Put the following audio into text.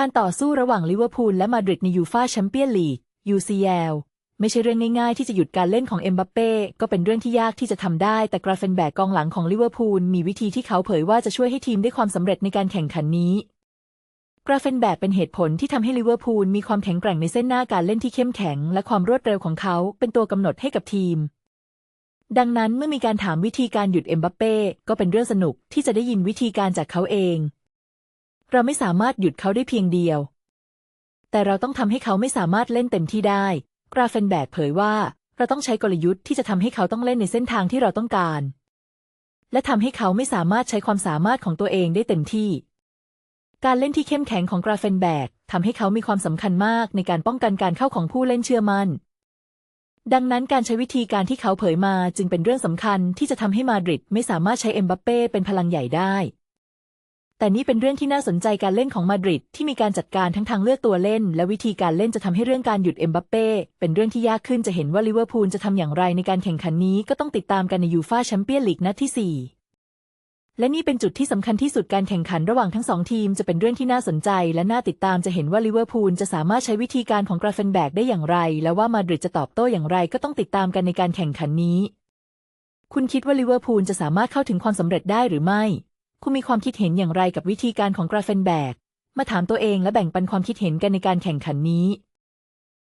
การต่อสู้ระหว่างลิเวอร์พูลและมาดริดในยูฟาแชมเปี้ยนลีก UCL ไม่ใช่เรื่องง่ายๆ ที่จะหยุดการเล่นของเอ็มบัปเป้ก็เป็นเรื่องที่ยากที่จะทำได้ แต่กราเฟนแบกกองหลังของลิเวอร์พูลมีวิธีที่เขาเผยว่าจะช่วยให้ทีมได้ความสำเร็จในการแข่งขันนี้กราเฟนแบกเป็นเหตุผลที่ทำให้ลิเวอร์พูลมีความแข็งแกร่งในเส้นหน้าการเล่นที่เข้มแข็ง และความรวดเร็วของเขาเป็นตัวกำหนดให้กับทีม ดังนั้นเมื่อมีการถามวิธีการหยุดเอ็มบัปเป้ก็เป็นเรื่องสนุกที่จะได้ยินวิธีการจากเขาเอง เราไม่สามารถหยุดเขาได้เพียงเดียว แต่เราต้องทำให้เขาไม่สามารถเล่นเต็มที่ได้ กราเฟนแบกเผยว่า เราต้องใช้กลยุทธ์ที่จะทำให้เขาต้องเล่นในเส้นทางที่เราต้องการ และทำให้เขาไม่สามารถใช้ความสามารถของตัวเองได้เต็มที่ การเล่นที่เข้มแข็งของกราเฟนแบกทำให้เขามีความสำคัญมากในการป้องกันการเข้าของผู้เล่นเชื่อมัน่นดังนั้นการใช้วิธีการที่เขาเผยมาจึงเป็นเรื่องสำคัญที่จะทำให้มาดริดไม่สามารถใช้เอ็มบัปเป้เป็นพลังใหญ่ได้ แต่นี่เป็นเรื่องที่น่าสนใจการเล่นของมาดริดที่มีการจัดการทั้งทางเลือกตัวเล่น และวิธีการเล่นจะทำให้เรื่องการหยุดเอ็มบัปเป้เป็นเรื่องที่ยากขึ้นจะเห็นว่าลิเวอร์พูลจะทำอย่างไรในการแข่งขันนี้ก็ต้องติดตามกันในยูฟ่าแชมเปี้ยนลีกนัดที่ 4และนี่เป็นจุดที่สำคัญที่สุดการแข่งขันระหว่างทั้งสองทีมจะเป็นเรื่องที่น่าสนใจ และน่าติดตามจะเห็นว่าลิเวอร์พูลจะสามารถใช้วิธีการของกราเฟนแบกได้อย่างไร และว่ามาดริดจะตอบโต้อย่างไรก็ต้องติดตามกันในการแข่งขันนี้ คุณคิดว่าลิเวอร์พูลจะสามารถเข้าถึงความสำเร็จได้หรือไม่ คุณมีความคิดเห็นอย่างไรกับวิธีการของกราเฟนแบก มาถามตัวเองและแบ่งปันความคิดเห็นกันในการแข่งขันนี้